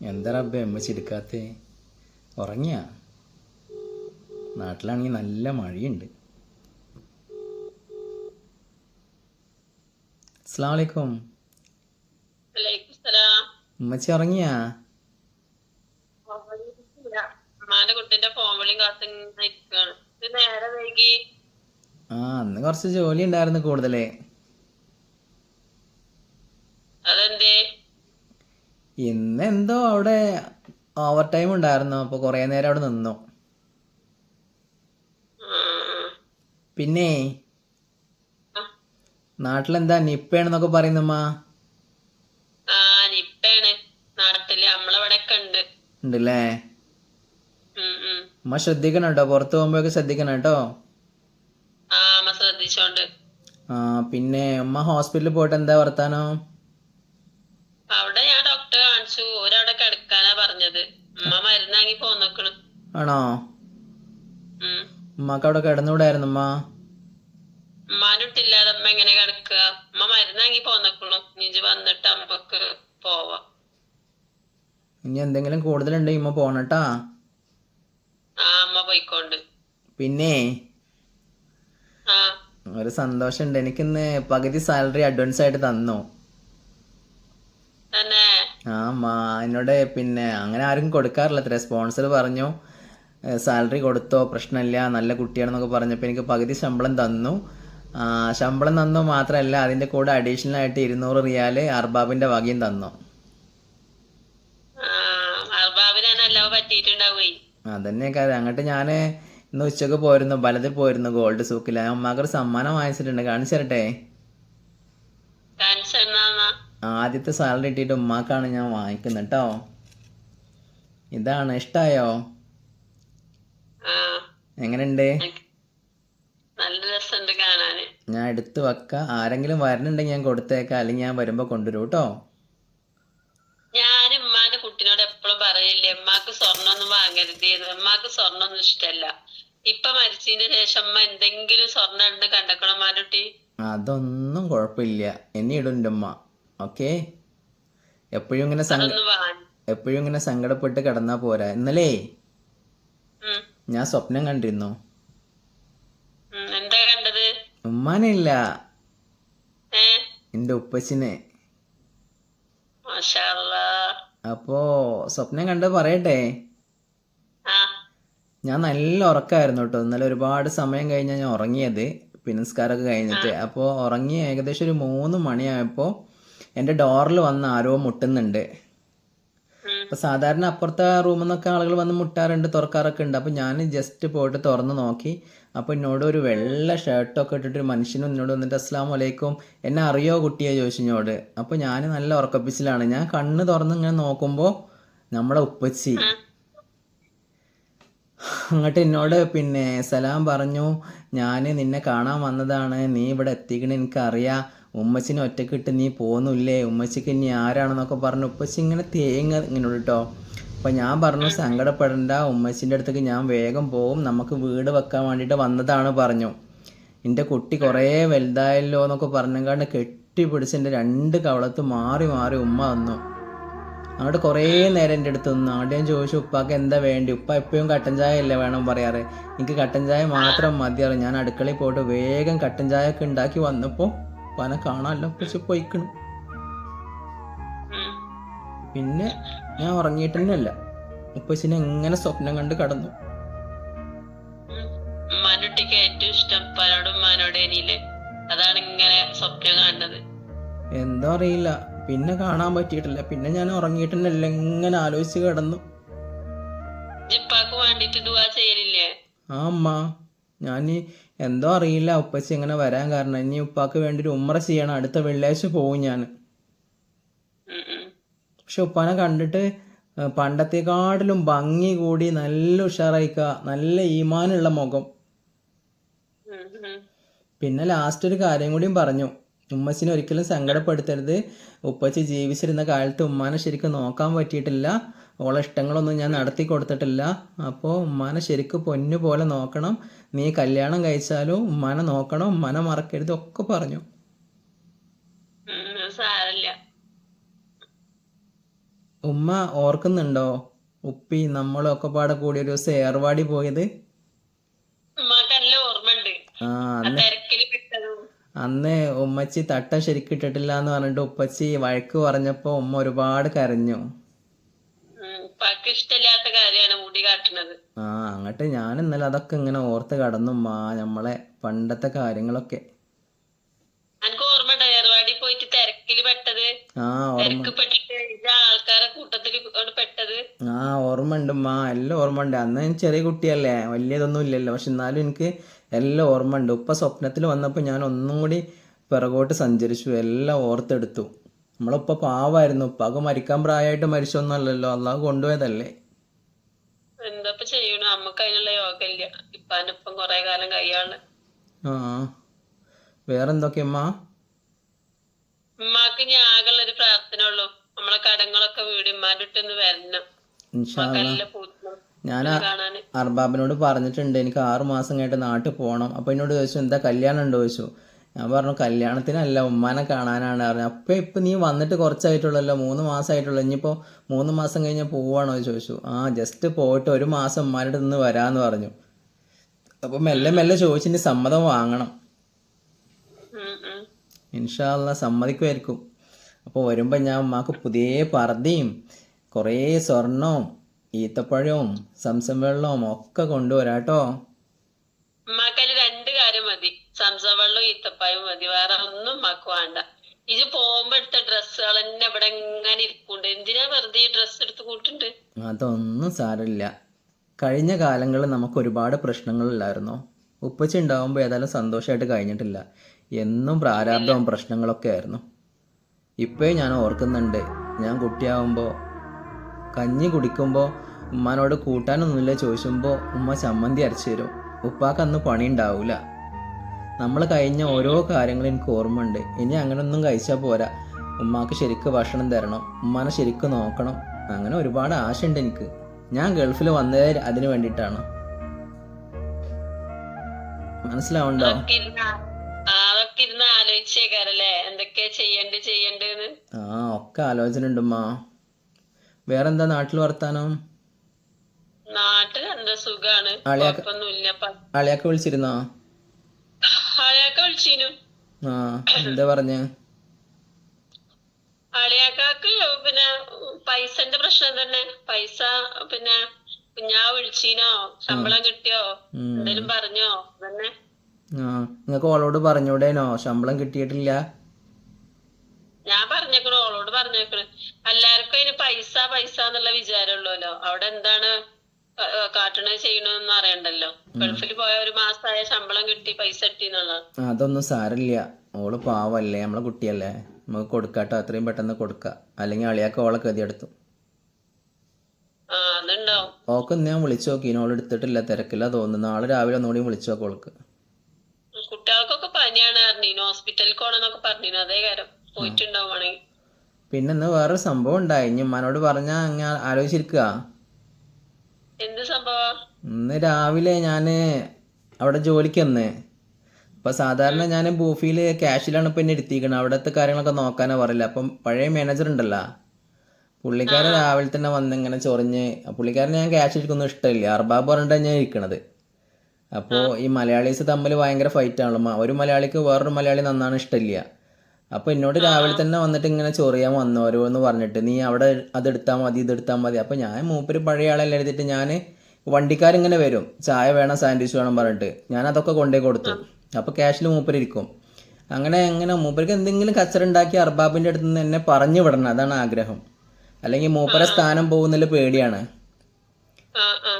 എന്താ റബ്ബേ അമ്മച്ചി എടുക്കാത്തേ ഉറങ്ങിയ? നാട്ടിലാണെങ്കിൽ നല്ല മഴയുണ്ട്. സലാം. ഉമ്മച്ചി ഉറങ്ങിയാ? ആ അന്ന് കുറച്ച് ജോലി ഉണ്ടായിരുന്നു കൂടുതലേ. അതെന്തേ? ഇന്ന് എന്തോ അവിടെ ഓവർ ടൈം ഉണ്ടായിരുന്നു. അപ്പോൾ കുറേ നേരം അവിടെ നിന്നു. പിന്നെ. നാട്ടിലെന്താ? നിപ്പയാണെന്നൊക്കെ പറയുന്നമ്മ. ഉണ്ടല്ലേ? അമ്മ. ശ്രദ്ധിക്കണം കേട്ടോ പുറത്തു പോകുമ്പോഴൊക്കെ ശ്രദ്ധിക്കണം കേട്ടോ. ആ പിന്നെ അമ്മ ഹോസ്പിറ്റലിൽ പോയിട്ട് എന്താ വർത്താനോ? അവിടെ ഓരവിടെ കിടക്കാനാ പറഞ്ഞത്. ഉമ്മ മരുന്ന് വാങ്ങി പോന്നേക്കണ്. ആണോ? ഉമ്മക്ക് അവിടെ കിടന്നുകൂടായിരുന്നു ഉമ്മ? ഉമ്മാനിട്ടില്ലാതെ അമ്മ എങ്ങനെ കിടക്കുക? ഉമ്മ മരുന്ന് വാങ്ങി പോന്നേക്കണു. ഇനി വന്നിട്ട് അമ്മയ്ക്ക് പോവാ. ഇനി എന്തെങ്കിലും കൂടുതലുണ്ടെങ്കിൽ ഉമ്മ പോണട്ടാ ആ അമ്മ പോയിക്കോണ്ട്. പിന്നെ? ഒരു സന്തോഷം ഉണ്ട് എനിക്കിന്ന് പകുതി സാലറി അഡ്വാൻസ് ആയിട്ട് തന്നു. തന്നെ. ആ അമ്മ എന്നോട് പിന്നെ അങ്ങനെ ആരും കൊടുക്കാറില്ല. അത്ര സ്പോൺസർ പറഞ്ഞു. സാലറി കൊടുത്തോ പ്രശ്നമില്ല നല്ല കുട്ടിയാണെന്നൊക്കെ പറഞ്ഞപ്പോൾ എനിക്ക് പകുതി ശമ്പളം തന്നു. ശമ്പളം തന്നു മാത്രമല്ല അതിന്റെ കൂടെ അഡീഷണൽ ആയിട്ട് ഇരുന്നൂറ് റിയാൽ അർബാബിന്റെ വകയും തന്നു. അതന്നെ കാര്യം അങ്ങോട്ട് ഞാൻ ഇന്ന് ഉച്ചയ്ക്ക് പോയിരുന്നു ബലത്തിൽ പോയിരുന്നു ഗോൾഡ് സൂക്കിൽ അമ്മക്കൊരു സമ്മാനം വാങ്ങിച്ചിട്ടുണ്ട്. കാണിച്ചു തരട്ടെ? കാണിച്ചു ആദ്യത്തെ സാലറി കിട്ടിയിട്ട് ഉമ്മാക്കാണ് ഞാൻ വാങ്ങിക്കുന്നത് കേട്ടോ ഇതാണ് ഇഷ്ടായോ? എങ്ങനെയുണ്ട്? നല്ല രസമുണ്ട് കാണാന്. ഞാൻ എടുത്ത് വെക്ക. ആരെങ്കിലും വരണുണ്ടെങ്കിൽ ഞാൻ കൊടുത്തേക്കാം. അല്ലെങ്കിൽ ഞാൻ വരുമ്പോ കൊണ്ടുവരും കേട്ടോ ഞാൻ ഉമ്മാന്റെ കുട്ടിനോട് എപ്പോഴും പറയില്ലേ ഉമ്മാക്ക് സ്വർണൊന്നും വാങ്ങരുത്. ഉമ്മാക്ക് സ്വർണൊന്നും ഇഷ്ടല്ല ഇപ്പൊ മരിച്ചതിന് ശേഷം ഉമ്മ എന്തെങ്കിലും സ്വർണം ഉണ്ട് കണ്ടക്കണം മാരുട്ടി അതൊന്നും കുഴപ്പമില്ല. എന്നെ ഇടും ഉമ്മ. ഓക്കെ. എപ്പോഴും ഇങ്ങനെ എപ്പോഴും ഇങ്ങനെ സങ്കടപ്പെട്ട് കിടന്നാ പോരാ. ഇന്നലെ ഞാൻ സ്വപ്നം കണ്ടിരുന്നു. ഉമ്മാനില്ല. എന്റെ ഉപ്പച്ചിനെ. അപ്പോ സ്വപ്നം കണ്ട് പറയട്ടെ. ഞാൻ നല്ല ഉറക്കമായിരുന്നു കേട്ടോ. ഇന്നലെ ഒരുപാട് സമയം കഴിഞ്ഞാൽ ഞാൻ ഉറങ്ങിയത്. പിന്നെ നിസ്കാരമൊക്കെ കഴിഞ്ഞിട്ട്. അപ്പോ ഉറങ്ങി ഏകദേശം ഒരു മൂന്ന് മണിയായപ്പോൾ എന്റെ ഡോറിൽ വന്ന് ആരോ മുട്ടുന്നുണ്ട്. അപ്പൊ സാധാരണ അപ്പുറത്തെ റൂമിൽ നിന്നൊക്കെ ആളുകൾ വന്ന് മുട്ടാറുണ്ട് തുറക്കാറൊക്കെ ഉണ്ട്. അപ്പൊ ഞാൻ ജസ്റ്റ് പോയിട്ട് തുറന്ന് നോക്കി. അപ്പൊ എന്നോട് ഒരു വെള്ള ഷർട്ടൊക്കെ ഇട്ടിട്ട് ഒരു മനുഷ്യനും എന്നോട് വന്നിട്ട് അസ്സാം വലൈക്കും എന്നെ അറിയോ കുട്ടിയെ? ചോദിച്ചു എന്നോട് അപ്പോൾ ഞാൻ നല്ല ഉറക്കപ്പിച്ചിലാണ്. ഞാൻ കണ്ണ് തുറന്ന് ഇങ്ങനെ നോക്കുമ്പോൾ നമ്മളെ ഉപ്പച്ചി. അങ്ങോട്ട് എന്നോട് പിന്നെ സലാം പറഞ്ഞു. ഞാൻ നിന്നെ കാണാൻ വന്നതാണ്. നീ ഇവിടെ എത്തിക്കണ എനിക്കറിയാം. ഉമ്മച്ചിനെ ഒറ്റക്കിട്ട് നീ പോകുന്നില്ലേ ഉമ്മച്ചിക്ക് ഇനി ആരാണെന്നൊക്കെ പറഞ്ഞു ഉപ്പച്ചി ഇങ്ങനെ തേങ്ങ ഇങ്ങനെ കേട്ടോ അപ്പം ഞാൻ പറഞ്ഞു സങ്കടപ്പെടണ്ട ഉമ്മച്ചിന്റെ അടുത്തേക്ക് ഞാൻ വേഗം പോകും നമുക്ക് വീട് വെക്കാൻ വേണ്ടിയിട്ട് വന്നതാണ് പറഞ്ഞു. എന്റെ കുട്ടി കുറേ വലുതായല്ലോ എന്നൊക്കെ പറഞ്ഞങ്ങാണ്ട് കെട്ടിപ്പിടിച്ച് എന്റെ രണ്ട് കവളത്ത് മാറി മാറി ഉമ്മ വന്നു. അങ്ങോട്ട് കുറേ നേരം എന്റെ അടുത്ത് നിന്നു. അങ്ങോട്ട് ഞാൻ ചോദിച്ചു ഉപ്പാക്ക് എന്താ വേണ്ടി? ഉപ്പ എപ്പോഴും കട്ടൻ ചായ അല്ലേ വേണം? പറയാറ്. എനിക്ക് കട്ടൻ ചായ മാത്രം മതിയാറ് ഞാൻ അടുക്കളയിൽ പോയിട്ട് വേഗം കട്ടൻ ചായ ഒക്കെ ഉണ്ടാക്കി വന്നപ്പോൾ ഉപ്പാനെ കാണാമല്ലോ പക്ഷെ പോയിക്കണ്. പിന്നെ ഞാൻ ഉറങ്ങിയിട്ട് തന്നെയല്ല ഉപ്പച്ചിനെ എങ്ങനെ സ്വപ്നം കണ്ട് കടന്നു. മനുട്ടിക്ക് ഏറ്റവും ഇഷ്ടം ഉപ്പാനോടും ഉമ്മാനോടും അതാണ് ഇങ്ങനെ സ്വപ്നം കാണുന്നത് എന്തോ അറിയില്ല. പിന്നെ കാണാൻ പറ്റിയിട്ടില്ല. പിന്നെ ഞാൻ ഉറങ്ങിയിട്ട് തന്നെയല്ല ഇങ്ങനെ ആലോചിച്ച് കടന്നു. ജിപ്പാക്ക് വേണ്ടിട്ട് ദുവാ ചെയ്യലില്ലേ? ആ അമ്മ ഞാൻ എന്തോ അറിയില്ല. ഉപ്പച്ചി ഇങ്ങനെ വരാൻ കാരണം. ഇനി ഉപ്പാക്ക് വേണ്ടി ഒരു ഉമ്മറ ചെയ്യണം. അടുത്ത വെള്ളിയാഴ്ച പോവും ഞാൻ. പക്ഷെ ഉപ്പാനെ കണ്ടിട്ട് പണ്ടത്തെക്കാട്ടിലും ഭംഗി കൂടി നല്ല ഉഷാറായിക്ക. നല്ല ഈമാനുള്ള മുഖം. പിന്നെ ലാസ്റ്റ് ഒരു കാര്യം കൂടിയും പറഞ്ഞു. ഉമ്മച്ചിനെ ഒരിക്കലും സങ്കടപ്പെടുത്തരുത്. ഉപ്പച്ചി ജീവിച്ചിരുന്ന കാലത്ത് ഉമ്മാനെ ശരിക്കും നോക്കാൻ പറ്റിയിട്ടില്ല. ഓളെ ഇഷ്ടങ്ങളൊന്നും ഞാൻ നടത്തി കൊടുത്തിട്ടില്ല. അപ്പോൾ ഉമ്മാനെ ശരിക്ക് പൊന്നു പോലെ നോക്കണം. നീ കല്യാണം കഴിച്ചാലും ഉമ്മാനെ നോക്കണം. ഉമ്മാനെ മറക്കരുത് ഒക്കെ പറഞ്ഞു. ഉമ്മ ഓർക്കുന്നുണ്ടോ? ഉപ്പി നമ്മളൊക്കെ പാടെ കൂടി ഒരു ദിവസം ഏർവാടി പോയത് ആ അന്ന് അന്ന് ഉമ്മച്ചി തട്ടം ശരിക്കിട്ടിട്ടില്ല എന്ന് പറഞ്ഞിട്ട് ഉപ്പച്ചി വഴക്ക് പറഞ്ഞപ്പോ ഉമ്മ ഒരുപാട് കരഞ്ഞു. ഉപ്പാക്ക് ഇഷ്ടമില്ലാത്ത കാര്യമാണ് മുടി ആ അങ്ങട്ട് ഞാൻ ഇന്നലെ അതൊക്കെ ഇങ്ങനെ ഓർത്ത് കടന്നു മാ നമ്മളെ പണ്ടത്തെ കാര്യങ്ങളൊക്കെ. എനിക്ക് ഓർമ്മയുണ്ട് ഏർവാടി പോയിട്ട് തിരക്കിൽ പെട്ടത്? ആ ഓർമ്മ. തിരക്ക് പെട്ടിട്ട് ഇത് ആൾക്കാരെ കൂട്ടത്തിൽ കൊണ്ട് പെട്ടത്? ആ ഓർമ്മ ഉണ്ട് മാ എല്ലാം ഓർമ്മ ഉണ്ട്. അന്ന് ഞാൻ ചെറിയ കുട്ടിയല്ലേ വലിയതൊന്നും ഇല്ലല്ലോ. പക്ഷെ എന്നാലും എനിക്ക് എല്ലാം ഓർമ്മ ഉണ്ട്. ഉപ്പ സ്വപ്നത്തിൽ വന്നപ്പോൾ ഞാൻ ഒന്നും കൂടി പിറകോട്ട് സഞ്ചരിച്ചു എല്ലാം ഓർത്തെടുത്തു. നമ്മളുപ്പ പാവായിരുന്നു. ഉപ്പാക്ക് മരിക്കാൻ പ്രായമായിട്ട് മരിച്ചൊന്നല്ലല്ലോ അള്ളാഹ് കൊണ്ടുപോയതല്ലേ? എന്താ ചെയ്യണു? നമുക്ക് അതിനുള്ള യോഗ ഇല്ല. ഇപ്പാന്റെ ഒപ്പം കൊറേ കാലം കഴിയാണ് ആ. വേറെന്തൊക്കെയമ്മ ഉമ്മാക്ക് ഇനി ആകെയുള്ള ഒരു പ്രാർത്ഥന ഉള്ളൂ. നമ്മളെ കടങ്ങളൊക്കെ വീട് ഉമ്മാന്റെ അടുത്തൊന്ന് വരണം. അല്ലാ പൂത്തണം ഞാൻ അർബാബിനോട് പറഞ്ഞിട്ടുണ്ട് എനിക്ക് ആറ് മാസം കഴിഞ്ഞിട്ട് നാട്ടിൽ പോകണം അപ്പോൾ എന്നോട് ചോദിച്ചു എന്താ കല്യാണം ഉണ്ടോ? ചോദിച്ചു. ഞാൻ പറഞ്ഞു കല്യാണത്തിനല്ല ഉമ്മാനെ കാണാനാണ്. പറഞ്ഞു അപ്പം ഇപ്പം നീ വന്നിട്ട് കുറച്ചായിട്ടുള്ളല്ലോ മൂന്ന് മാസമായിട്ടുള്ളൂ ഇനിയിപ്പോൾ മൂന്ന് മാസം കഴിഞ്ഞാൽ പോവാണോ? ചോദിച്ചു. ആ ജസ്റ്റ് പോയിട്ട് ഒരു മാസം ഉമ്മാരുടെ നിന്ന് വരാമെന്ന് പറഞ്ഞു. അപ്പോൾ മെല്ലെ മെല്ലെ ചോദിച്ചിട്ട് സമ്മതം വാങ്ങണം. ഇൻഷാല്ല സമ്മതിക്കുമായിരിക്കും. അപ്പോൾ വരുമ്പോൾ ഞാൻ ഉമ്മാക്ക് പുതിയ പർദ്ദയും കുറേ സ്വർണവും ഈത്തപ്പഴവും സംസം വെള്ളവും ഒക്കെ കൊണ്ടുവരാട്ടോ. ഉമ്മാക്ക് രണ്ട് കാര്യം മതി. സംസം വെള്ളം ഈത്തപ്പായും മതി വേറെ ഒന്നും ഉമ്മാക്ക് വേണ്ട. ഇത് പോകുമ്പോ എടുത്ത ഡ്രസ്സുകൾ തന്നെ ഇവിടെ ഇങ്ങനെ ഇരിക്കുന്നുണ്ട് എന്തിനാ വെറുതെ ഈ ഡ്രസ്സ് എടുത്ത് കൂട്ടുണ്ട്? അതൊന്നും സാരമില്ല. കഴിഞ്ഞ കാലങ്ങളിൽ നമുക്ക് ഒരുപാട് പ്രശ്നങ്ങൾ പ്രശ്നങ്ങളില്ലായിരുന്നോ ഉപ്പച്ചി ഉണ്ടാവുമ്പോൾ ഏതായാലും സന്തോഷമായിട്ട് കഴിഞ്ഞിട്ടില്ല. എന്നും പ്രാരാബ്ദവും പ്രശ്നങ്ങളൊക്കെ ആയിരുന്നു. ഇപ്പോഴും ഞാൻ ഓർക്കുന്നുണ്ട്. ഞാൻ കുട്ടിയാവുമ്പോൾ കഞ്ഞി കുടിക്കുമ്പോൾ ഉമ്മാനോട് കൂട്ടാനൊന്നുമില്ല ചോദിച്ചുമ്പോൾ ഉമ്മ ചമ്മന്തി അരച്ചു തരും. ഉപ്പാക്ക് അന്ന് പണി ഉണ്ടാവില്ല നമ്മൾ കഴിഞ്ഞ ഓരോ കാര്യങ്ങളും എനിക്ക് ഓർമ്മയുണ്ട്. ഇനി അങ്ങനെയൊന്നും കഴിച്ചാൽ പോരാ. ഉമ്മാക്ക് ശരിക്ക് ഭക്ഷണം തരണം. ഉമ്മാനെ ശരിക്ക് നോക്കണം. അങ്ങനെ ഒരുപാട് ആശയുണ്ട് എനിക്ക്. ഞാൻ ഗൾഫിൽ വന്നത് അതിന് വേണ്ടിയിട്ടാണ്. മനസ്സിലാവുണ്ടോ ആ- ഒക്കെ ആലോചന ഉണ്ട് ഉമ്മാ. വേറെന്താ നാട്ടിൽ വർത്താനം? നാട്ടിൽ എന്താ സുഖാണ് അളിയാക്ക- വിളിച്ചിരുന്നോ? അളിയാക്ക വിളിച്ചീനു. ആ എന്താ പറഞ്ഞ? അളിയാക്കാക്ക് പിന്നെ പൈസന്റെ പ്രശ്നം തന്നെ. പൈസ പിന്നെ കുഞ്ഞാ വിളിച്ചീനോ? ശമ്പളം കിട്ടിയോ. എന്തേലും പറഞ്ഞോ? തന്നെ ആ നിങ്ങൾക്ക് ഓളോട് പറഞ്ഞൂടേനോ ശമ്പളം കിട്ടിയിട്ടില്ല. ഞാൻ പറഞ്ഞേക്കണു ഓളോട് പറഞ്ഞേക്കണു. എല്ലാവർക്കും അതിന് പൈസ പൈസ എന്നുള്ള വിചാരമുള്ളൂല്ലോ അവിടെ എന്താണ് ക- ഏ, കാട്ടണത് ചെയ്യണമെന്ന് അറിയണ്ടല്ലോ. ഗൾഫിൽ പോയ ഒരു മാസമായ ശമ്പളം കിട്ടി പൈസ കിട്ടിന്നുള്ളത് അതൊന്നും സാരമില്ല. ഓൾ പാവല്ലേ നമ്മളെ കുട്ടിയല്ലേ. നമുക്ക് കൊടുക്കാട്ടോ അത്രയും പെട്ടെന്ന് കൊടുക്ക. അല്ലെങ്കിൽ അളിയാക്ക ഓളെ അതുണ്ടാവും. ഓക്ക് ഞാൻ വിളിച്ചു നോക്കി. ഓൾ എടുത്തിട്ടില്ല തിരക്കില്ല തോന്നുന്നു. നാളെ രാവിലെ ഒന്നുകൂടി വിളിച്ചു നോക്കി ഓൾക്ക്. കുട്ടികൾക്കൊക്കെ പനിയാണ് ഹോസ്പിറ്റലിൽ പോണെന്നൊക്കെ പറഞ്ഞിരുന്നു. അതേ കാര്യം. പോയിട്ടുണ്ടാവുകയാണെങ്കിൽ പിന്നെ ഇന്ന് വേറൊരു സംഭവം ഉണ്ടായി. ഇനി ഉമ്മാനോട് പറഞ്ഞാൽ അങ്ങനെ ആലോചിച്ചിരിക്കുക ഇന്ന് രാവിലെ ഞാൻ അവിടെ ജോലിക്ക് വന്നേ. അപ്പം സാധാരണ ഞാൻ ബൂഫിയിൽ ക്യാഷിലാണ് ഇപ്പം എന്നെ ഇരുത്തിയിരിക്കുന്നത് അവിടുത്തെ കാര്യങ്ങളൊക്കെ നോക്കാനാ പറയില്ല അപ്പം പഴയ മാനേജർ ഉണ്ടല്ലോ. പുള്ളിക്കാരൻ രാവിലെ തന്നെ വന്ന് ഇങ്ങനെ ചൊറിഞ്ഞ് പുള്ളിക്കാരൻ ഞാൻ ക്യാഷ് എടുക്കൊന്നും ഇഷ്ടമില്ല. അർബാബ് പറഞ്ഞിട്ടാണ് ഞാൻ ഇരിക്കണത്. അപ്പോൾ ഈ മലയാളീസ് തമ്മിൽ ഭയങ്കര ഫൈറ്റ് ആണല്ലോ. ഒരു മലയാളിക്ക് വേറൊരു മലയാളി നന്നാണ് ഇഷ്ടമില്ല. അപ്പോൾ എന്നോട് രാവിലെ തന്നെ വന്നിട്ട് ഇങ്ങനെ ചൊറിയാൻ വന്നോരോ എന്ന് പറഞ്ഞിട്ട് നീ അവിടെ അത് എടുത്താൽ മതി ഇത് എടുത്താ മതി. അപ്പോൾ ഞാൻ മൂപ്പര് പഴയ ആളെല്ലാം എഴുതിട്ട് ഞാൻ വണ്ടിക്കാരിങ്ങനെ വരും ചായ വേണം സാൻഡ്വിച്ച് വേണം പറഞ്ഞിട്ട്. ഞാൻ അതൊക്കെ കൊണ്ടേ കൊടുത്തു. അപ്പോൾ ക്യാഷിൽ മൂപ്പര് ഇരിക്കും. അങ്ങനെ അങ്ങനെ മൂപ്പർക്ക് എന്തെങ്കിലും കച്ചറ ഉണ്ടാക്കി അർബാബിന്റെ അടുത്ത് നിന്ന് എന്നെ പറഞ്ഞു വിടണം അതാണ് ആഗ്രഹം. അല്ലെങ്കിൽ മൂപ്പരെ സ്ഥാനം പോകുന്നതിൽ പേടിയാണ്.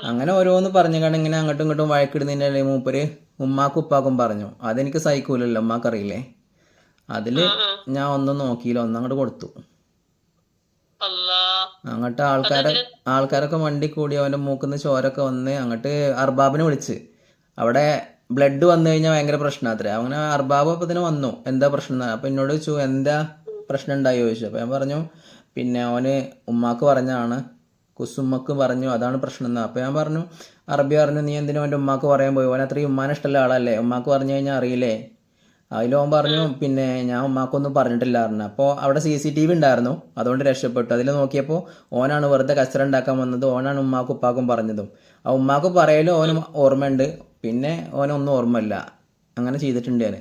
അങ്ങനെ ഓരോന്ന് പറഞ്ഞു കാരണം ഇങ്ങനെ അങ്ങോട്ടും ഇങ്ങോട്ടും വഴക്കിടുന്നതിന്റെ മൂപ്പര് ഉമ്മാക്കും ഉപ്പാക്കും പറഞ്ഞു. അതെനിക്ക് സഹിക്കൂലല്ലോ ഉമ്മാക്കറിയില്ലേ? അതിൽ ഞാൻ ഒന്നും നോക്കിയില്ല ഒന്നങ്ങോട്ട് കൊടുത്തു. അങ്ങോട്ട് ആൾക്കാരെ ആൾക്കാരൊക്കെ വണ്ടി കൂടി അവന്റെ മൂക്കുന്ന ചോരൊക്കെ വന്ന് അങ്ങോട്ട് അർബാബിനെ വിളിച്ച്. അവിടെ ബ്ലഡ് വന്നു കഴിഞ്ഞാൽ ഭയങ്കര പ്രശ്നമാത്രേ അങ്ങനെ അർബാബ് അപ്പം ഇതിന് വന്നു. എന്താ പ്രശ്നം എന്ന്. അപ്പം എന്നോട് ചോദിച്ചു എന്താ പ്രശ്നം ഉണ്ടായി? ചോദിച്ചു. അപ്പം ഞാൻ പറഞ്ഞു പിന്നെ അവന് ഉമ്മാക്ക് പറഞ്ഞാണ് കുസുമ്മക്ക് പറഞ്ഞു അതാണ് പ്രശ്നം എന്ന്. അപ്പം ഞാൻ പറഞ്ഞു അറബി പറഞ്ഞു നീ എന്തിനാ അവന്റെ ഉമ്മാക്ക് പറയാൻ പോയി? അവൻ അത്രയും ഉമ്മാനെ ഇഷ്ടമുള്ള ആളല്ലേ? ഉമ്മാക്ക് പറഞ്ഞു കഴിഞ്ഞാൽ അറിയില്ലേ? അതിൽ ഓൻ പറഞ്ഞു പിന്നെ ഞാൻ ഉമ്മാക്കൊന്നും പറഞ്ഞിട്ടില്ലായിരുന്നു പറഞ്ഞു. അപ്പോൾ അവിടെ സി സി ടി വി ഉണ്ടായിരുന്നു. അതുകൊണ്ട് രക്ഷപ്പെട്ടു. അതിൽ നോക്കിയപ്പോൾ ഓനാണ് വെറുതെ കച്ചറ ഉണ്ടാക്കാൻ വന്നത്. ഓനാണ് ഉമ്മാക്കും ഉപ്പാക്കും പറഞ്ഞതും. ആ ഉമ്മാക്ക് പറയലും ഓന് ഓർമ്മയുണ്ട്. പിന്നെ ഓനൊന്നും ഓർമ്മയില്ല. അങ്ങനെ ചെയ്തിട്ടുണ്ട് ഞാൻ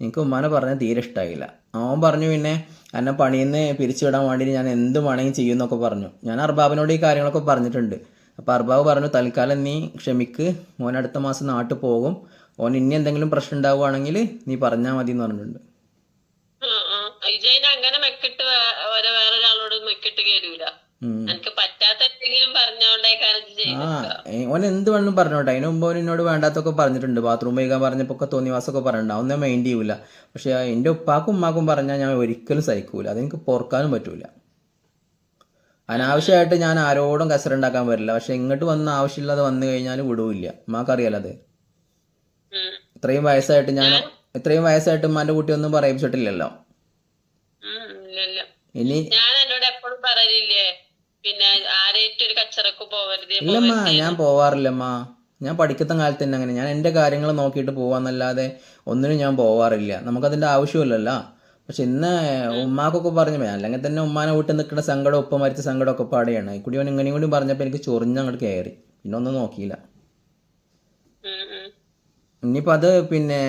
എനിക്ക് ഉമ്മാനെ പറഞ്ഞ തീരെ ഇഷ്ടമായില്ല അവൻ പറഞ്ഞു പിന്നെ എന്നെ പണിയിൽ നിന്ന് പിരിച്ചുവിടാൻ വേണ്ടി ഞാൻ എന്ത് വേണമെങ്കിലും ചെയ്യുമെന്നൊക്കെ പറഞ്ഞു. ഞാൻ അർബാബിനോട് ഈ കാര്യങ്ങളൊക്കെ പറഞ്ഞിട്ടുണ്ട്. അപ്പോൾ അർബാബ് പറഞ്ഞു തൽക്കാലം നീ ക്ഷമിക്ക്. മോൻ അടുത്ത മാസം നാട്ടിൽ പോകും. ഓൻ ഇനി എന്തെങ്കിലും പ്രശ്നം ഉണ്ടാവുകയാണെങ്കിൽ നീ പറഞ്ഞാ മതി എന്ന് പറഞ്ഞിട്ടുണ്ട് അങ്ങനെ മെക്കിട്ട് വേറെ വേറൊരാളോട് മെക്കിട്ട്. എനിക്ക് പറ്റാത്ത എന്തെങ്കിലും പറഞ്ഞോണ്ടേ ഓൻ എന്ത് വേണം പറഞ്ഞോട്ടെ. അതിന് മുമ്പ് എന്നോട് വേണ്ടാത്തൊക്കെ പറഞ്ഞിട്ടുണ്ട്. ബാത്റൂം കഴുകാൻ പറഞ്ഞപ്പോ ഒക്കെ തോന്നിവാസമൊക്കെ പറഞ്ഞിട്ടുണ്ട്. അതൊന്നും മൈൻഡ് ചെയ്യൂല. പക്ഷെ എന്റെ ഉപ്പാക്കും ഉമ്മാക്കും പറഞ്ഞാൽ ഞാൻ ഒരിക്കലും സഹിക്കൂല. അതെനിക്ക് പൊറുക്കാനും പറ്റൂല. അനാവശ്യമായിട്ട് ഞാൻ ആരോടും കസരുണ്ടാക്കാൻ പറ്റില്ല പക്ഷെ ഇങ്ങോട്ട് വന്ന് ആവശ്യമില്ലാതെ വന്നു കഴിഞ്ഞാൽ വിടൂല്ല. ഉമ്മാക്കറിയാലോ അത്? ഉം. ഇത്രയും വയസ്സായിട്ട് ഞാൻ ഇത്രയും വയസ്സായിട്ട് ഉമ്മാന്റെ കുട്ടി ഒന്നും പറയിപ്പിച്ചിട്ടില്ലല്ലോ. ഇനി ഞാൻ എന്നോട് എപ്പോഴും പറയില്ലേ പിന്നെ ആരായിട്ട് ഒരു കച്ചറക്ക് പോവരുത് ഇല്ലമ്മ ഞാൻ പോവാറില്ലമ്മ ഞാൻ പഠിക്കുന്ന കാലത്ത് തന്നെ അങ്ങനെ. ഞാൻ എന്റെ കാര്യങ്ങൾ നോക്കിയിട്ട് പോവാന്നല്ലാതെ ഒന്നിനും ഞാൻ പോവാറില്ല. നമുക്കതിന്റെ ആവശ്യമില്ലല്ലോ. പക്ഷെ ഇന്ന് ഉമ്മാക്കൊക്കെ പറഞ്ഞു അല്ലെങ്കിൽ തന്നെ ഉമ്മാനെ വീട്ടിൽ നിൽക്കുന്ന സങ്കടം ഒപ്പം മരിച്ച സങ്കടം ഒക്കെ പാടെയാണ്. ഈ കുടിയോൻ ഇങ്ങനെയും കൂടി പറഞ്ഞപ്പോൾ എനിക്ക് ചൊറിഞ്ഞ് അങ്ങോട്ട് കയറി. പിന്നെ ഒന്നും നോക്കിയില്ല. ഇനിയിപ്പോൾ അത് പിന്നെ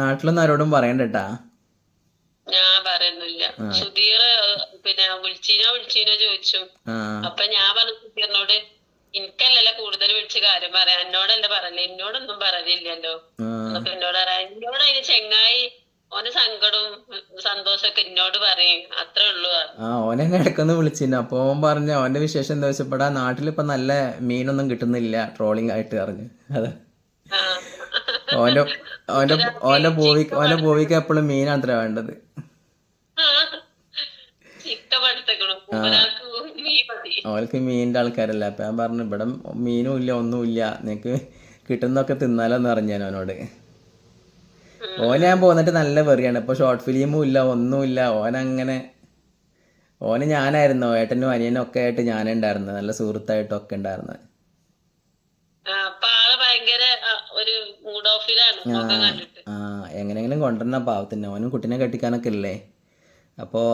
നാട്ടിലൊന്നും ആരോടും പറയണ്ടട്ടാ? ഞാൻ പറയുന്നില്ല. സുധീർ പിന്നെ വിളിച്ചീനോ വിളിച്ചീനോ ചോദിച്ചു. അപ്പൊ ഞാൻ പറഞ്ഞു സുധീറിനോട് എനിക്കല്ലല്ലോ കൂടുതൽ വിളിച്ച് കാര്യം പറയാം എന്നോടല്ല പറയല്ലേ എന്നോടൊന്നും പറയില്ലല്ലോ അപ്പൊ എന്നോട് പറയാം എന്നോട് അതിന് ചെങ്ങായി ഓന് സങ്കടവും സന്തോഷമൊക്കെ എന്നോട് പറയും. അത്രേ ഉള്ളൂ. ആ ഓനെ ഇടക്കൊന്ന് വിളിച്ചിരുന്നു അപ്പോൾ ഓൻ പറഞ്ഞ ഓന്റെ വിശേഷം എന്താ വെച്ചപ്പോടാ നാട്ടിലിപ്പോ നല്ല മീനൊന്നും കിട്ടുന്നില്ല ട്രോളിംഗ് ആയിട്ട് പറഞ്ഞു. അതെ. ഓന്റെ ഓന്റെ ഓന്റെ പോവി ഓന്റെ പൂവിക്ക് എപ്പോഴും മീനാണ് അത്ര വേണ്ടത്. ഓൾക്ക് മീനിന്റെ ആൾക്കാരല്ല അപ്പൊ ഞാൻ പറഞ്ഞു ഇവിടെ മീനും ഇല്ല ഒന്നും ഇല്ല നിനക്ക് കിട്ടുന്നൊക്കെ തിന്നാലോന്ന് പറഞ്ഞു ഞാൻ അവനോട്. ഓനെ ഞാൻ പോന്നിട്ട് നല്ല വെറിയാണ് ഇപ്പൊ ഷോർട്ട് ഫിലിമും ഇല്ല ഒന്നുമില്ല ഓനങ്ങനെ ഓന് ഞാനായിരുന്നു ഏട്ടനും അനിയനും ഒക്കെ ആയിട്ട് ഞാനേ ഉണ്ടായിരുന്നു നല്ല സുഹൃത്തായിട്ടൊക്കെ ഉണ്ടായിരുന്നു. അപ്പൊ ആൾ ഭയങ്കര ഒരു മൂഡ് ഓഫിലാണ് മുഖം കണ്ടിട്ട്. ആ എങ്ങനെയെങ്കിലും കൊണ്ടുവരണ പാവത്തിന്. ഓനും കുട്ടീനെ കെട്ടിക്കാനൊക്കെ അല്ലേ അപ്പോൾ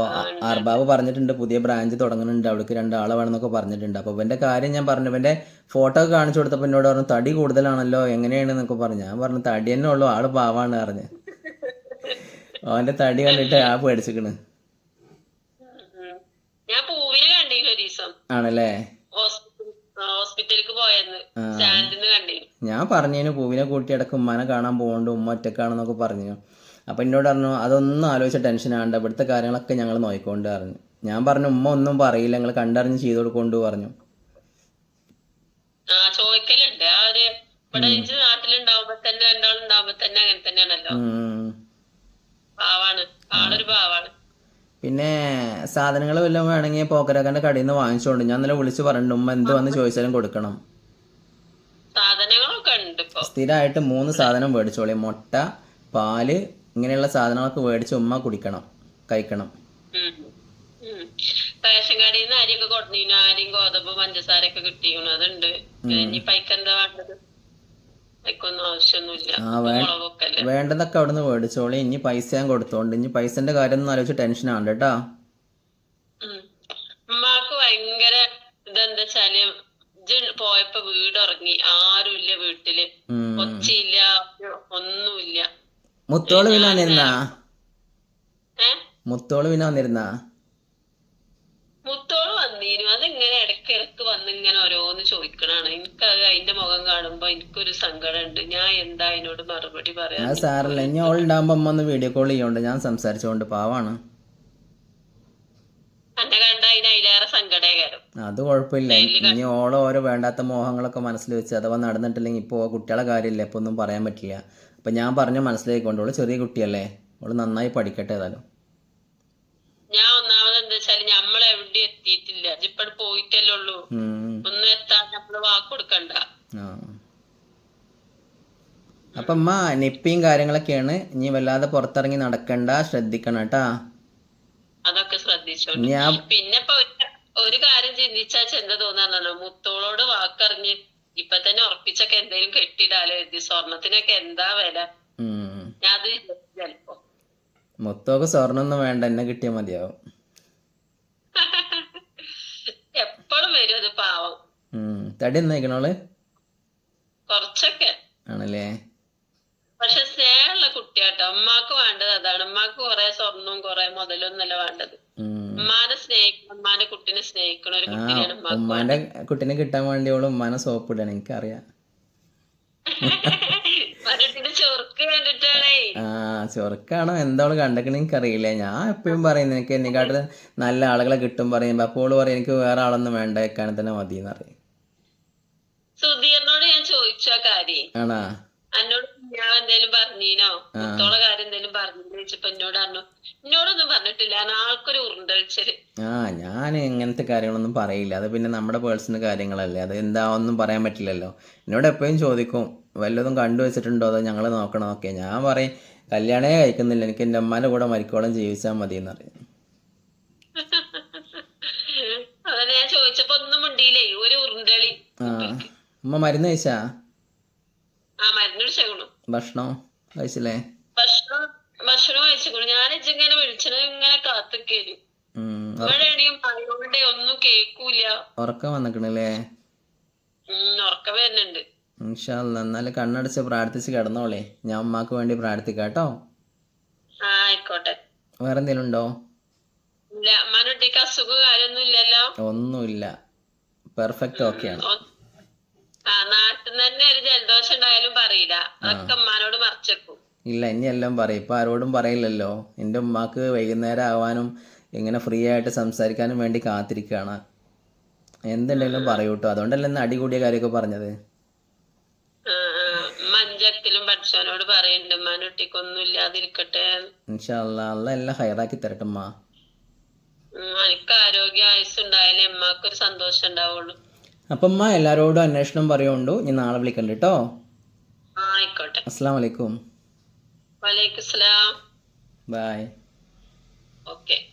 അർബാബ് പറഞ്ഞിട്ടുണ്ട് പുതിയ ബ്രാഞ്ച് തുടങ്ങുന്നുണ്ട് അവിടേക്ക് രണ്ടാളെ വേണമെന്നൊക്കെ പറഞ്ഞിട്ടുണ്ട്. അപ്പോൾ ഇവന്റെ കാര്യം ഞാൻ പറഞ്ഞു ഇവന്റെ ഫോട്ടോ ഒക്കെ കാണിച്ചു കൊടുത്തപ്പോൾ എന്നോട് പറഞ്ഞു തടി കൂടുതലാണല്ലോ എങ്ങനെയാണ് എന്നൊക്കെ പറഞ്ഞു. ഞാൻ പറഞ്ഞു തടി തന്നെ ഉള്ളൂ ആൾ പാവാണ് പറഞ്ഞു. അവന്റെ തടി കണ്ടിട്ട് ആ പേടിച്ചിക്കണ്. ആണല്ലേ? ഹോസ്പിറ്റലിലേക്ക് പോയെന്ന് സ്റ്റാൻഡിന്ന് കണ്ടേ. ഞാൻ പറഞ്ഞതിന് പൂവിനെ കൂട്ടി അടക്കം ഉമ്മാനെ കാണാൻ പോകണ്ട് ഉമ്മ ഒറ്റക്കാണെന്നൊക്കെ പറഞ്ഞു അപ്പൊ എന്നോട് പറഞ്ഞു അതൊന്നും ആലോചിച്ച ടെൻഷൻ ആണ്ട ഇവിടുത്തെ കാര്യങ്ങളൊക്കെ ഞങ്ങൾ നോയിക്കൊണ്ട് പറഞ്ഞു. ഞാൻ പറഞ്ഞു ഉമ്മ ഒന്നും പറയില്ല ഞങ്ങൾ കണ്ടറിഞ്ഞ് ചെയ്ത് കൊടുക്കൊണ്ട് പറഞ്ഞു. ആ ചോദിക്കലുണ്ട്. ആ ഒരു ഇവിടെ നാട്ടിലുണ്ടാവുമ്പോ തന്നെ രണ്ടാളുണ്ടാവുമ്പോ തന്നെ അങ്ങനെ തന്നെയാണല്ലോ. പാവാണ്. ആളൊരു പാവാണ്. പിന്നെ സാധനങ്ങൾ വല്ലതും വേണമെങ്കിൽ പോക്കരാക്കാന്റെ കടയിൽ നിന്ന് വാങ്ങിച്ചോണ്ട് ഞാൻ നല്ല വിളിച്ച് പറഞ്ഞിട്ടുണ്ട് ഉമ്മ എന്ത് വന്ന് ചോദിച്ചാലും കൊടുക്കണം. സ്ഥിരമായിട്ട് മൂന്ന് സാധനം മേടിച്ചോളി മുട്ട പാൽ ഇങ്ങനെയുള്ള സാധനങ്ങളൊക്കെ മേടിച്ച് ഉമ്മ കുടിക്കണം കഴിക്കണം. റേഷൻ കടയിൽ നിന്ന് അരിയൊക്കെ കൊടുത്തു അരിയും ഗോതമ്പ് പഞ്ചസാരയൊക്കെ കിട്ടിയിരുന്നു അതുണ്ട്. ഇനി പൈക്ക് എന്താ വേണ്ടത് പൈക്കൊന്നും ആവശ്യമൊന്നുമില്ല ആ, വേ- മുളകൊക്കെ അല്ലേ വേണ്ടതൊക്കെ അവിടെ നിന്ന് മേടിച്ചോളി. ഇനി പൈസ ഞാൻ കൊടുത്തോണ്ട്. ഇനി പൈസന്റെ കാര്യം ഒന്നും ആലോചിച്ച് ടെൻഷൻ ആണ് കേട്ടാ. ഉമ്മാക്ക് ഭയങ്കര ഇതെന്താച്ചാൽ പോയപ്പോ വീട് ഉറങ്ങി ആരുമില്ല വീട്ടിൽ. ഒച്ചയില്ല ഒന്നുമില്ല. മുത്തോൾ പിന്നെ വന്നിരുന്നാ? മുത്തോൾ പിന്നെ വന്നിരുന്നാ? വന്നീനു അതിങ്ങനെ ഇടയ്ക്ക് ഇടയ്ക്ക് വന്ന് ഇങ്ങനെ ഓരോന്ന് ചോദിക്കണാണ് എനിക്ക് അത് അതിന്റെ മുഖം കാണുമ്പോ എനിക്കൊരു സങ്കടമുണ്ട്. ഞാൻ എന്താ അതിനോട് മറുപടി പറയാ സാറല്ല ഇനി ഓൾ ഉണ്ടാകുമ്പോ അമ്മ ഒന്ന് വീഡിയോ കോൾ ചെയ്യോണ്ട് ഞാൻ സംസാരിച്ചോണ്ട് പാവാണ്. അത് കുഴപ്പമില്ല ഇനി ഓളെ ഓരോ വേണ്ടാത്ത മോഹങ്ങളൊക്കെ മനസ്സിൽ വെച്ച് അഥവാ നടന്നിട്ടില്ലെങ്കിൽ ഇപ്പോൾ കുട്ടികളെ കാര്യമില്ല. ഇപ്പൊ ഒന്നും പറയാൻ പറ്റില്ല. അപ്പൊ ഞാൻ പറഞ്ഞ ഓൾ ചെറിയ കുട്ടിയല്ലേ. ഓൾ നന്നായി പഠിക്കട്ടെ ഏതായാലും. ഞാൻ ഒന്നാമത് എന്താ വെച്ചാൽ ഞമ്മൾ എവിടെ എത്തിയിട്ടില്ല. ഇപ്പൊ പോയിട്ടല്ലേ ഉള്ളൂ. ഒന്നും എത്താൻ നമ്മൾ വാക്ക് കൊടുക്കണ്ട. അപ്പൊ അമ്മ നിപ്പിയും കാര്യങ്ങളൊക്കെയാണ്. ഇനി വല്ലാതെ പുറത്തിറങ്ങി നടക്കണ്ട. ശ്രദ്ധിക്കണം കേട്ടാ. അതൊക്കെ ശ്രദ്ധിച്ചോളൂ പിന്നെ ഇപ്പൊ ഒരു- കാര്യം ചിന്തിച്ചാ ചെന്ത തോന്നാണല്ലോ മുത്തോളോട് വാക്കറിഞ്ഞ് ഇപ്പൊ തന്നെ ഉറപ്പിച്ചൊക്കെ എന്തെങ്കിലും കെട്ടിടാലോ സ്വർണത്തിനൊക്കെ എന്താ വില? ഞാൻ അത് ചെലപ്പോ. മൊത്തമൊക്കെ സ്വർണൊന്നും വേണ്ട എന്നെ കിട്ടിയാൽ മതിയാവും. എപ്പോഴും വരും അത് പാവം. തടി എന്നേക്കണോൾ കുറച്ചൊക്കെ. ആണല്ലേ? പക്ഷെ സ്നേഹമുള്ള കുട്ടിയാട്ടോ. ഉമ്മാക്ക് വേണ്ടത് അതാണ്. ഉമ്മാക്ക് കുറെ സ്വർണവും കുറെ മുതലൊന്നല്ല വേണ്ടത്. ഉമ്മാനെ സ്നേഹിക്കണം ഉമ്മാന്റെ കുട്ടിനെ സ്നേഹിക്കണം ഒരു കുട്ടിയാണ് ഉമ്മാന്റെ കുട്ടിനെ കിട്ടാൻ വേണ്ടി അവൾ ഉമ്മാനെ സോപ്പ് ഇടണം എനിക്കറിയാം. ആ ചൊറുക്കാണോ? എന്താ അവൾ കണ്ടേക്കണ എനിക്കറിയില്ല. ഞാൻ എപ്പോഴും പറയുന്നത് എനിക്ക് എന്നെക്കാട്ടിൽ നല്ല ആളുകളെ കിട്ടും പറയുമ്പോ അപ്പോൾ പറയും എനിക്ക് വേറെ ആളൊന്നും വേണ്ട. എക്കാനെ തന്നെ മതി എന്ന് പറയും സുധീറിനോട് ഞാൻ ചോദിച്ച കാര്യം. ആണോ? എന്നോട് ഞാൻ എന്തേലും പറഞ്ഞീനോ? മുത്തോളെ കാര്യം എന്തേലും പറഞ്ഞു ചോദിച്ചപ്പോ എന്നോട് പറഞ്ഞു എന്നോടൊന്നും പറഞ്ഞിട്ടില്ല. ആൾക്കൊരു ഉരുണ്ടൊഴിച്ചൽ ആ ഞാൻ ഇങ്ങനത്തെ കാര്യങ്ങളൊന്നും പറയില്ല. അത് പിന്നെ നമ്മുടെ പേഴ്സണൽ കാര്യങ്ങളല്ലേ. അത് എന്താ ഒന്നും പറയാൻ പറ്റില്ലല്ലോ. എന്നോട് എപ്പോഴും ചോദിക്കും വല്ലതും കണ്ടു വെച്ചിട്ടുണ്ടോ? അതോ ഞങ്ങൾ നോക്കണമൊക്കെ ഞാൻ പറയും കല്യാണേ കഴിക്കുന്നില്ല. എനിക്ക് എന്റെ അമ്മാന്റെ കൂടെ മരിക്കോളം ജീവിച്ചാൽ മതി എന്ന് പറയും അമ്മ മരുന്ന് കഴിച്ചാ? ഭക്ഷണം കഴിച്ചില്ലേ? ഭക്ഷണം ഭക്ഷണം കഴിച്ചേക്കണു. ഞാൻ ഇങ്ങനെ വിളിച്ചത് ഇങ്ങനെ കാത്തിക്കേലും ഉം, ഉറ- ഇവിടെയാണെങ്കിൽ ഒന്നും കേക്കൂല ഉറക്കം വന്നിക്കണല്ലേ? ഉറക്കം വരുന്നുണ്ട്. ഇൻഷാല്ല എന്നാലും കണ്ണടച്ച് പ്രാർത്ഥിച്ച് കിടന്നോളേ. ഞാൻ അമ്മയ്ക്ക് വേണ്ടി പ്രാർത്ഥിക്കാം കേട്ടോ. ആയിക്കോട്ടെ. വേറെ എന്തെങ്കിലും ഉണ്ടോ ഒന്നുമില്ല. പെർഫെക്റ്റ് ഓക്കെയാണ് നാട്ടിൽ തന്നെ ഒരു ജലദോഷം ഉണ്ടായാലും പറയില്ല. അതൊക്കെ അമ്മാനോട് മറച്ചേക്കും. ഇല്ല ഇനി എല്ലാം പറയും. ഇപ്പം ആരോടും പറയില്ലല്ലോ. എന്റെ ഉമ്മാക്ക് വൈകുന്നേരം ആവാനും ഇങ്ങനെ ഫ്രീ ആയിട്ട് സംസാരിക്കാനും വേണ്ടി കാത്തിരിക്കുകയാണ്. എന്തുണ്ടെങ്കിലും പറയൂ കേട്ടോ അതുകൊണ്ടല്ലേ ഇന്ന് അടി കൂടിയ കാര്യമൊക്കെ പറഞ്ഞത്. അഞ്ചത്തിലും പഠിച്ചവനോട് പറയുന്നുണ്ട് ഉമ്മാനൊട്ടിക്കൊന്നും ഇല്ലാതിരിക്കട്ടെ. അല്ല എല്ലാം ഹൈറാക്കി തരട്ടെ ഉമ്മ. ഉം, എനിക്ക് ആരോഗ്യ ആയുസ് ഉണ്ടായാലേ ഉമ്മാക്കൊരു സന്തോഷം ഉണ്ടാവുള്ളൂ. അപ്പം ഉമ്മ എല്ലാവരോടും അന്വേഷണം പറയുണ്ടു ഞാൻ നാളെ വിളിക്കണ്ട കേട്ടോ ആയിക്കോട്ടെ. അസ്സാം വലൈക്കും വലൈക്കും ബായ്. ഓക്കെ.